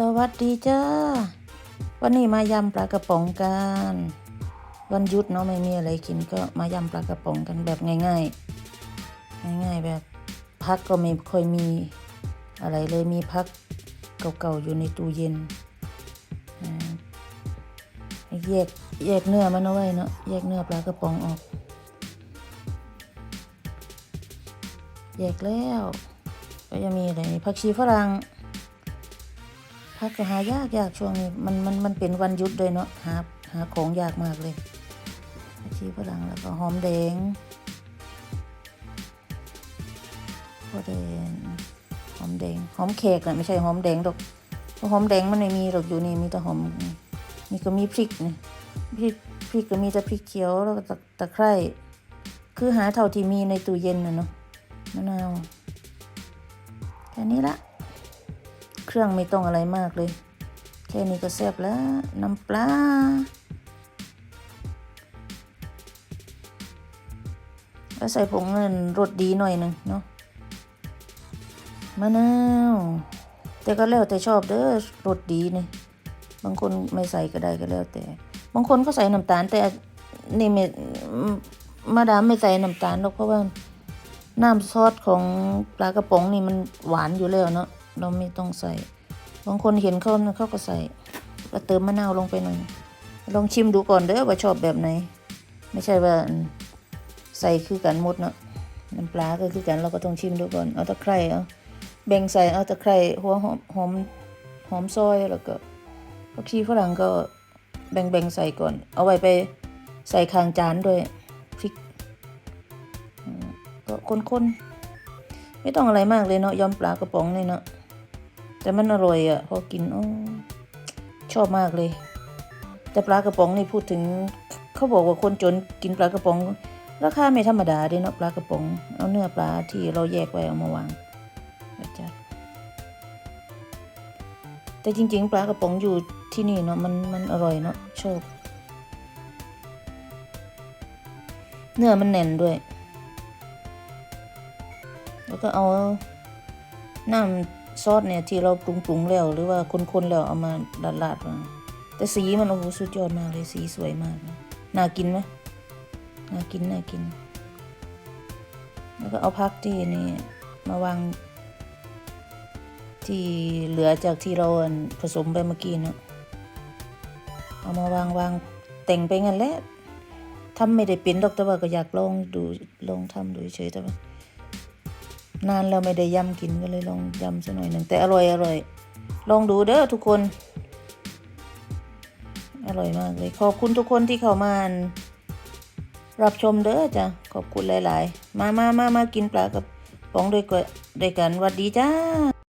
สวัสดีจ้า วันนี้มายำปลากระป๋องกัน วันหยุดเนาะไม่มีอะไรกินก็มายำปลากระป๋องกันแบบง่าย ๆ ง่าย ๆ แบบพักก็ไม่ค่อยมีอะไรเลยมีพักเก่าๆอยู่ในตู้เย็นแยกแยกเนื้อมันเอาไว้เนาะแยกเนื้อปลากระป๋องออก แยกแล้ว ก็จะมีอะไรผักชีฝรั่ง พักก็หายากยากช่วงนี้มันมันมันเป็นวันหยุดด้วยเนาะหาหาของยากมากเลยชีฝรั่งแล้วก็หอมแดงพอแดงหอมแดงหอมแขกนะไม่ใช่หอมแดงดอกเพราะหอมแดงมันไม่มีหรอกอยู่นี่มีแต่หอมนี่ก็มีพริกนี่พริกพริกก็มีแต่พริกเขียวแล้วก็ตะตะไคร้คือหาเท่าที่มีในตู้เย็นนะเนาะมะนาวแค่นี้ละ เครื่องไม่ต้องอะไรมากเลย แค่นี้ก็แซ่บแล้ว น้ำปลาแล้วใส่ผงเงินรสดีหน่อยหนึ่งเนาะมะนาว แต่ก็แล้วแต่ชอบเด้อรสดีนี่บางคนไม่ใส่ก็ได้ก็แล้วแต่ บางคนก็ใส่น้ำตาล แต่นี่ไม่มาดามไม่ใส่น้ำตาลหรอกเพราะว่าน้ำซอสของปลากระป๋องนี่มันหวานอยู่แล้วเนาะ เราไม่ต้องใส่ บางคนเห็นเขาเขาก็ใส่ก็เติมมะนาวลงไปหน่อย ลองชิมดูก่อนเด้อว่าชอบแบบไหน ไม่ใช่ว่าใส่คือกันหมดเนาะน้ำปลาก็คือกันเราก็ต้องชิมดูก่อน เอาตะไคร้เอาแบ่งใส่เอาตะไคร้หัวหอมหอมหอมซอยแล้วก็ผักชีฝรั่งก็แบ่งแบ่งใส่ก่อน เอาไว้ไปใส่ข้างจานด้วยพริกอืมก็คนๆ ไม่ต้องอะไรมากเลยเนาะยำปลากระป๋องนี่เนาะ แต่มันอร่อยอะ่ะพอกินออชอบมากเลย แต่ปลากระป๋องนี่พูดถึง เขาบอกว่าคนจนกินปลากระป๋อง ราคาไม่ธรรมดาเด้เนาะปลากระป๋องเอาเนื้อปลาที่เราแยกไว้เอามาวางไว้จัดแต่จริง ๆ ปลากระป๋องอยู่ที่นี่เนาะมันมันอร่อยเนาะชอบเนื้อมันแน่นด้วย แล้วก็เอาน้ำ ซอสเนี่ยที่เราปรุงปรุงๆแล้วหรือว่าคนๆแล้วเอามาลาดๆมาแต่สีมันโอ้โหสุดยอดมากเลยสีสวยมากน่ากินไหมน่ากินน่ากิน แล้วก็เอาพักที่นี่มาวางที่เหลือจากที่เราผสมไปเมื่อกี้เนาะเอามาวางวางแต่งไปงั้นแหละทำไม่ได้เป็นดอกแต่ว่าก็อยากลองดูลองทำดูเฉยแต่ว่า นานเราไม่ได้ยำกินก็เลยลองยำสัหน่อยหนึ่งแต่อร่อยอร่อย ลองดูเด้อทุกคน อร่อยมากเลย ขอบคุณทุกคนที่เข้ามารับชมเด้อจ้ะขอบคุณหลาย ๆ มามามามากินปลากับป๋องด้วยกันด้วยกันวัดดีจ้า